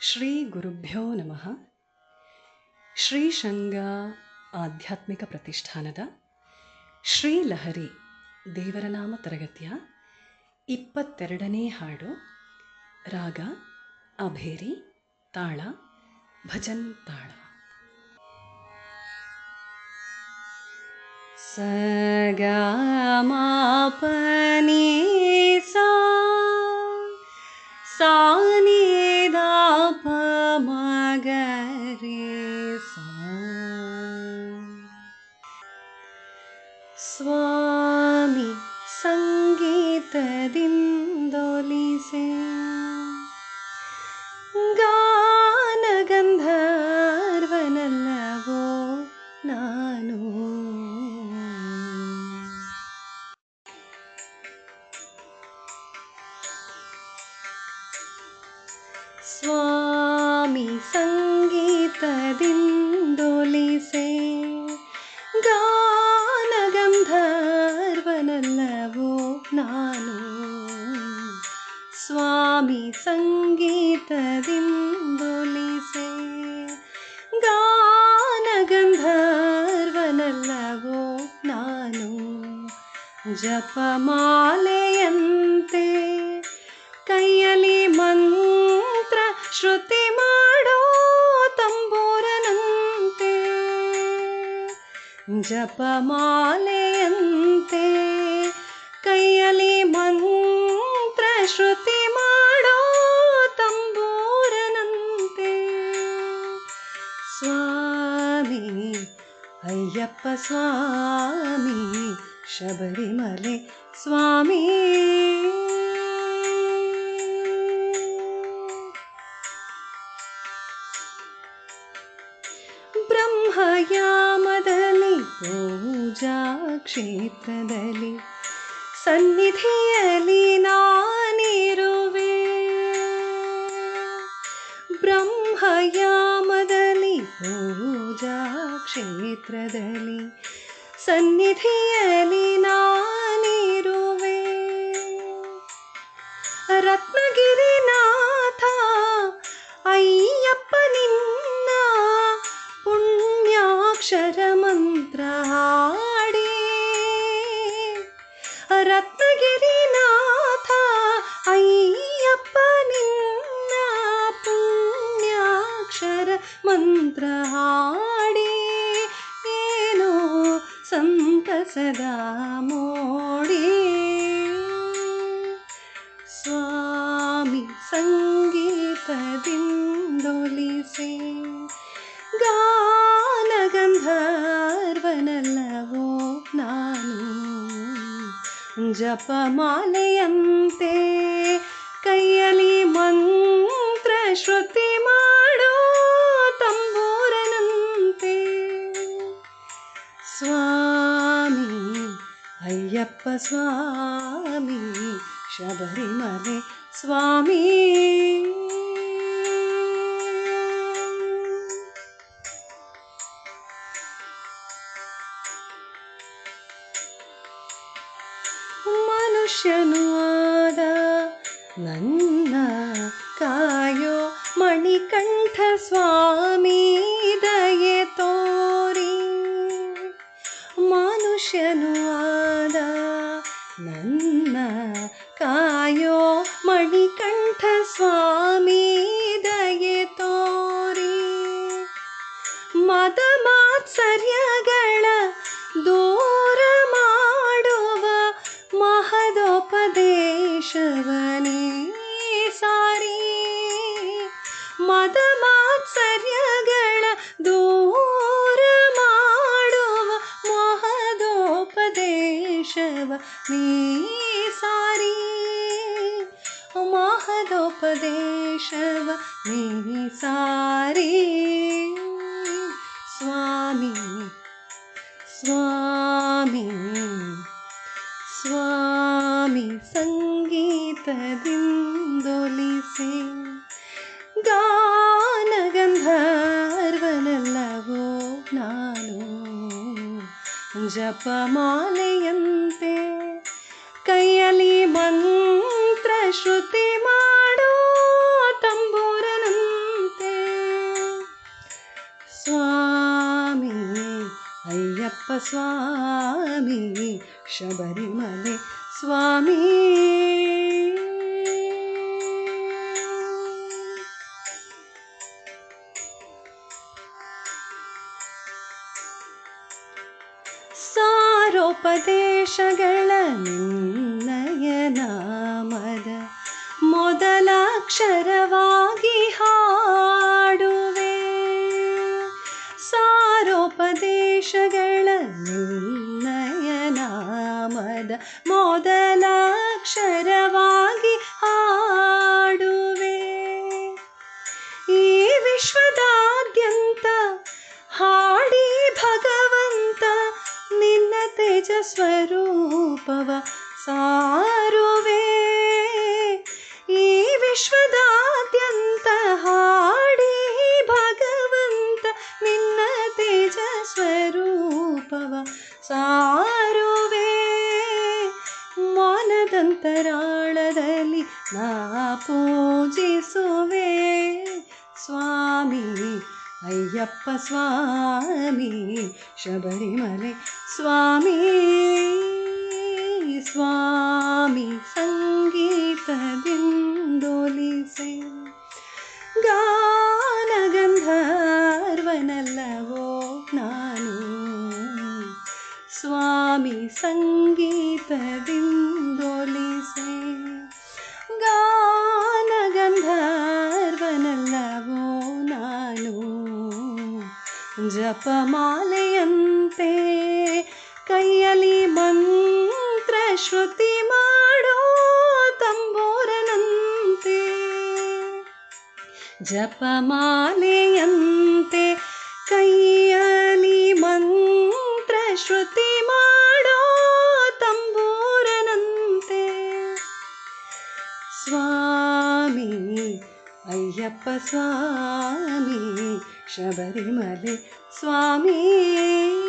ಶ್ರೀ ಗುರುಭ್ಯೋ ನಮಃ. ಶ್ರೀಶಂಗ ಆಧ್ಯಾತ್ಮಿಕ ಪ್ರತಿಷ್ಠಾನದ ಶ್ರೀಲಹರಿ ದೇವರನಾಮ ತರಗತಿಯ ಇಪ್ಪತ್ತೆರಡನೇ ಹಾಡು. ರಾಗ, ಅಭೇರಿ, ತಾಳ, ಭಜನ್ ತಾಳ. ಸಗಮಾಪನಿ ಸಾ ಸಾನಿದಾಪ ಸ್ವಾಮಿ ಸಂಗೀತದಿಂದೊಲಿಸೆ ಗಾನಗಂಧರ್ವನಲ್ಲವೋ ನಾನು ಸ್ವಾಮಿ ಸಂಗೀತದಿಂದೊಲಿಸೆ ಗಾನಗಂಧರ್ವನಲ್ಲವೋ ನಾನು ಜಪಮಾಲೆಯಂತೆ ಕೈಯಲ್ಲಿ ಮಂತ್ರ ಶ್ರುತಿ ಮಾಡೋ ತಂಬೂರನಂತೆ ಜಪಮಾಲೆಯಂತೆ ಕೈಯಲ್ಲಿ ಮಂತ್ರ ಶ್ರುತಿ ಮಾಡೋ ತಂಬೂರನಂತೆ. ಸ್ವಾಮಿ ಅಯ್ಯಪ್ಪ ಸ್ವಾಮಿ ಶಬರಿಮಲೆ ಸ್ವಾಮಿ. ಕ್ಷೇತ್ರದಲ್ಲಿ ಸನ್ನಿಧಿಯಲ್ಲಿ ನಾನಿರುವೆ. ಬ್ರಹ್ಮಯಾಮದಲ್ಲಿ ಪೂಜಾ ಕ್ಷೇತ್ರದಲ್ಲಿ ಸನ್ನಿಧಿಯಲ್ಲಿ ನಾನಿರುವೆ. ರತ್ನಗಿರಿನಾಥ ಅಯ್ಯಪ್ಪ ನಿನ್ನ ಪುಣ್ಯಾಕ್ಷರ ಮಂತ್ರ സദാമോടി സ്വാമി സംഗീതദിന്ദൊലിസേ ഗാനഗന്ധർവനല്ലവോ നാനു. ജപമാലയന്തേ ಅಯ್ಯಪ್ಪ ಸ್ವಾಮಿ ಶಬರಿಮಲೆ ಸ್ವಾಮಿ ಮನುಷ್ಯನು ಆದ ನನ್ನ ಕಾಯೋ ಮಣಿಕಂಠ ಸ್ವಾಮಿ ಮದ ಮಾತ್ಸರ್ಯಗಳ ದೂರ ಮಾಡುವ ಮಹದೋಪದೇಶವ ನೀ ಸಾರಿ ಮಹದೋಪದೇಶವ ನೀ ಸಾರಿ ಸ್ವಾಮಿ ಸ್ವಾಮಿ ಸ್ವಾಮಿ ಸಂಗೀತದಿಂದೊಲಿಸೆ ಜಪಮಾಲೆಯಂತೆ ಕೈಯಲ್ಲಿ ಮಂತ್ರ ಶ್ರುತಿ ಮಾಡೋ ತಂಬೂರನಂತೆ. ಸ್ವಾಮಿ ಅಯ್ಯಪ್ಪ ಸ್ವಾಮಿ ಶಬರಿಮಲೆ ಸ್ವಾಮಿ ಸಾರೋಪದೇಶಗಳ ನಿನ್ನಯ ನಾಮದ ಮೊದಲಾಕ್ಷರವಾಗಿ ಹಾಡುವೆ ಸಾರೋಪದೇಶಗಳ ನಿನ್ನಯ ನಾಮದ ಮೊದಲಾಕ್ಷರವಾಗಿ ನಿನ್ನ ಸ್ವರೂಪವ ಸಾರುವೆ. ಈ ವಿಶ್ವದಾದ್ಯಂತ ಹಾಡಿ ಭಗವಂತ ನಿನ್ನ ತೇಜ ಸ್ವರೂಪವ ಸಾರುವೆ. ಮಾನದಂತರಾಳದಲ್ಲಿ ನಾ ಪೂಜಿಸುವೆ അയ്യപ്പ സ്വാമി ശബരിമല സ്വാമി സ്വാമി സംഗീതദിന്തോലിസെ ഗാനഗന്ധർവനല്ലവോ നാനു. സ്വാമി സംഗീതദിന്തോലി ಜಪಮಾಲೆಯಂತೆ ಕೈಯಲ್ಲಿ ಮಂತ್ರ ಶ್ರುತಿ ಮಾಡೋ ತಂಬೋರನಂತೆ. ಜಪಮಾಲೆಯಂತೆ ಕೈಯಲ್ಲಿ ಮಂತ್ರ ಶ್ರುತಿ ಮಾಡೋ ತಂಬೂರನಂತೆ. ಸ್ವಾಮಿ ಅಯ್ಯಪ್ಪ ಸ್ವಾಮಿ क्षबरिमपि स्वामी